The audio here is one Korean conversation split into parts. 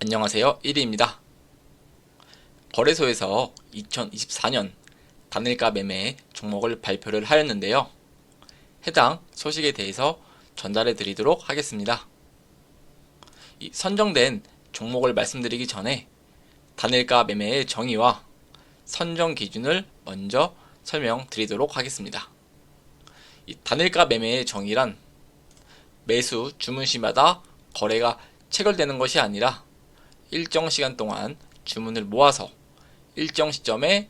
안녕하세요. 1위입니다. 거래소에서 2024년 단일가 매매 종목을 발표를 하였는데요. 해당 소식에 대해서 전달해 드리도록 하겠습니다. 이 선정된 종목을 말씀드리기 전에 단일가 매매의 정의와 선정 기준을 먼저 설명드리도록 하겠습니다. 이 단일가 매매의 정의란 매수 주문 시마다 거래가 체결되는 것이 아니라 일정 시간 동안 주문을 모아서 일정 시점에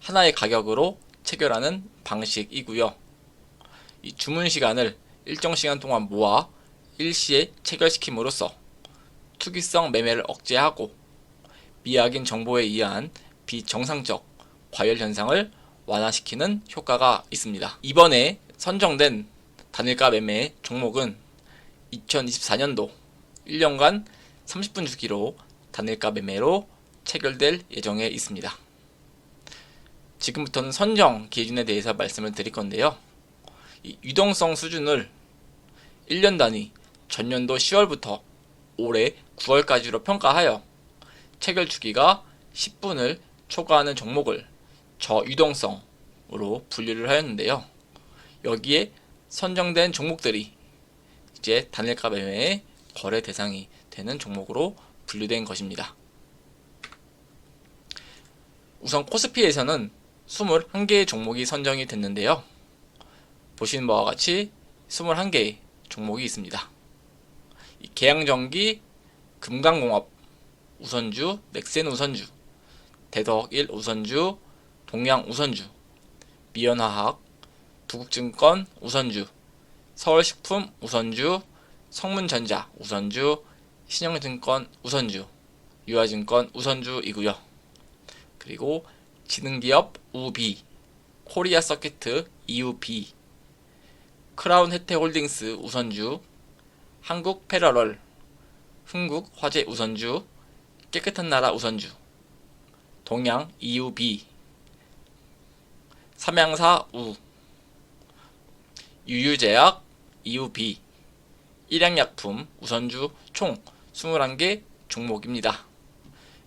하나의 가격으로 체결하는 방식이고요. 이 주문 시간을 일정 시간 동안 모아 일시에 체결시킴으로써 투기성 매매를 억제하고 미확인 정보에 의한 비정상적 과열 현상을 완화시키는 효과가 있습니다. 이번에 선정된 단일가 매매 종목은 2024년도 1년간 30분 주기로 단일가 매매로 체결될 예정에 있습니다. 지금부터는 선정 기준에 대해서 말씀을 드릴 건데요. 이 유동성 수준을 1년 단위 전년도 10월부터 올해 9월까지로 평가하여 체결 주기가 10분을 초과하는 종목을 저유동성으로 분류를 하였는데요. 여기에 선정된 종목들이 이제 단일가 매매의 거래 대상이 되는 종목으로 분류된 것입니다. 우선 코스피에서는 21개의 종목이 선정이 됐는데요. 보시는 바와 같이 21개의 종목이 있습니다. 이 계양전기, 금강공업, 우선주, 넥센 우선주, 대덕1 우선주, 동양 우선주, 미연화학, 두국증권 우선주, 서울식품 우선주, 성문전자 우선주, 신영증권 우선주, 유아증권 우선주이고요. 그리고 지능기업 우비, 코리아 서키트 EUB, 크라운 혜태홀딩스 우선주, 한국 패러럴, 흥국 화재 우선주, 깨끗한 나라 우선주, 동양 EUB, 삼양사 우, 유유제약 EUB, 일양약품 우선주 총 21개 종목입니다.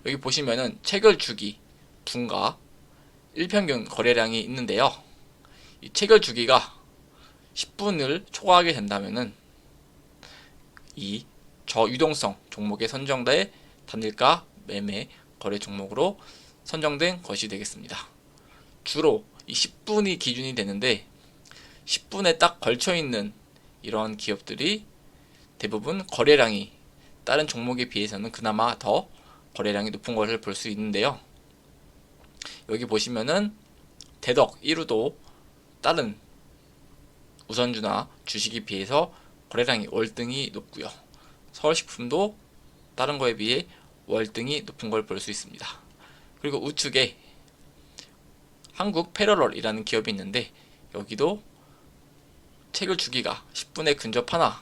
여기 보시면은 체결 주기, 분과 일평균 거래량이 있는데요. 이 체결 주기가 10분을 초과하게 된다면은 이 저유동성 종목에 선정된 단일가 매매 거래 종목으로 선정된 것이 되겠습니다. 주로 이 10분이 기준이 되는데 10분에 딱 걸쳐 있는 이런 기업들이 대부분 거래량이 다른 종목에 비해서는 그나마 더 거래량이 높은 것을 볼 수 있는데요. 여기 보시면은 대덕 1호도 다른 우선주나 주식에 비해서 거래량이 월등히 높고요. 서울식품도 다른 거에 비해 월등히 높은 걸 볼 수 있습니다. 그리고 우측에 한국 패러럴이라는 기업이 있는데 여기도 체결 주기가 10분에 근접하나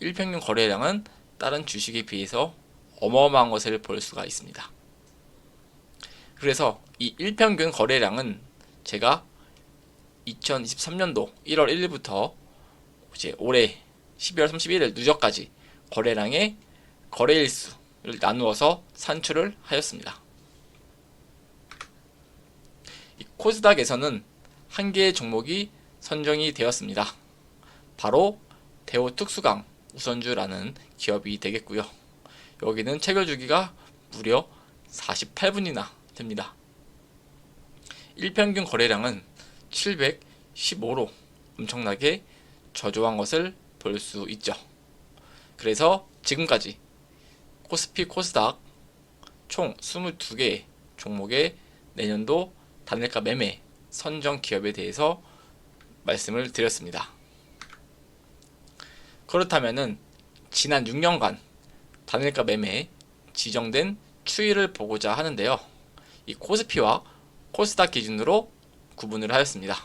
일평균 거래량은 다른 주식에 비해서 어마어마한 것을 볼 수가 있습니다. 그래서 이 일평균 거래량은 제가 2023년도 1월 1일부터 이제 올해 12월 31일 누적까지 거래량의 거래일수를 나누어서 산출을 하였습니다. 이 코스닥에서는 한 개의 종목이 선정이 되었습니다. 바로 대우 특수강 우선주라는 기업이 되겠고요. 여기는 체결 주기가 무려 48분이나 됩니다. 일평균 거래량은 715로 엄청나게 저조한 것을 볼 수 있죠. 그래서 지금까지 코스피 코스닥 총 22개의 종목의 내년도 단일가 매매 선정 기업에 대해서 말씀을 드렸습니다. 그렇다면은 지난 6년간 단일가 매매에 지정된 추이를 보고자 하는데요. 이 코스피와 코스닥 기준으로 구분을 하였습니다.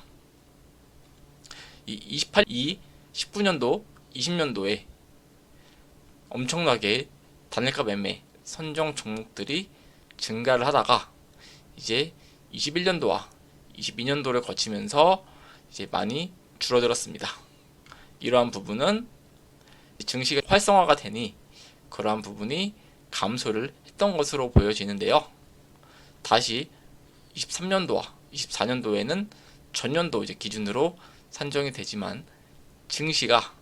이 28, 이 19년도, 20년도에 엄청나게 단일가 매매 선정 종목들이 증가를 하다가 이제 21년도와 22년도를 거치면서 이제 많이 줄어들었습니다. 이러한 부분은 증시가 활성화가 되니 그러한 부분이 감소를 했던 것으로 보여지는데요. 다시 23년도와 24년도에는 전년도 이제 기준으로 산정이 되지만 증시가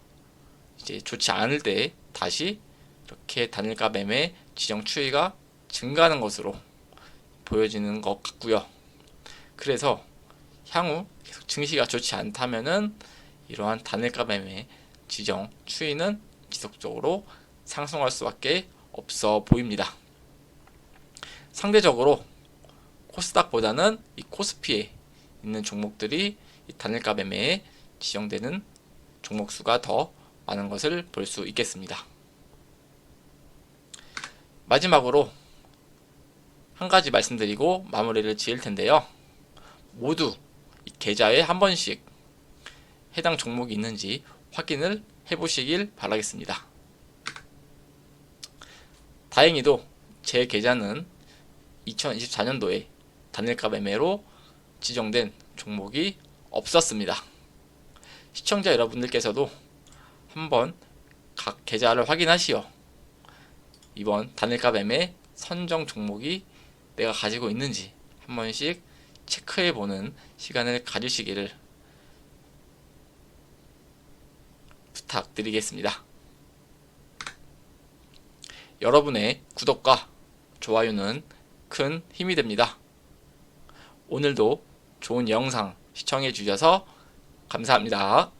이제 좋지 않을 때 다시 이렇게 단일가 매매 지정 추이가 증가하는 것으로 보여지는 것 같고요. 그래서 향후 증시가 좋지 않다면은 이러한 단일가 매매 지정 추이는 지속적으로 상승할 수밖에 없어 보입니다. 상대적으로 코스닥보다는 이 코스피에 있는 종목들이 이 단일가 매매에 지정되는 종목 수가 더 많은 것을 볼 수 있겠습니다. 마지막으로 한 가지 말씀드리고 마무리를 지을 텐데요. 모두 이 계좌에 한 번씩 해당 종목이 있는지 확인을 해보시길 바라겠습니다. 다행히도 제 계좌는 2024년도에 단일가 매매로 지정된 종목이 없었습니다. 시청자 여러분들께서도 한번 각 계좌를 확인하시어 이번 단일가 매매 선정 종목이 내가 가지고 있는지 한 번씩 체크해 보는 시간을 가지시기를 부탁드리겠습니다. 여러분의 구독과 좋아요는 큰 힘이 됩니다. 오늘도 좋은 영상 시청해 주셔서 감사합니다.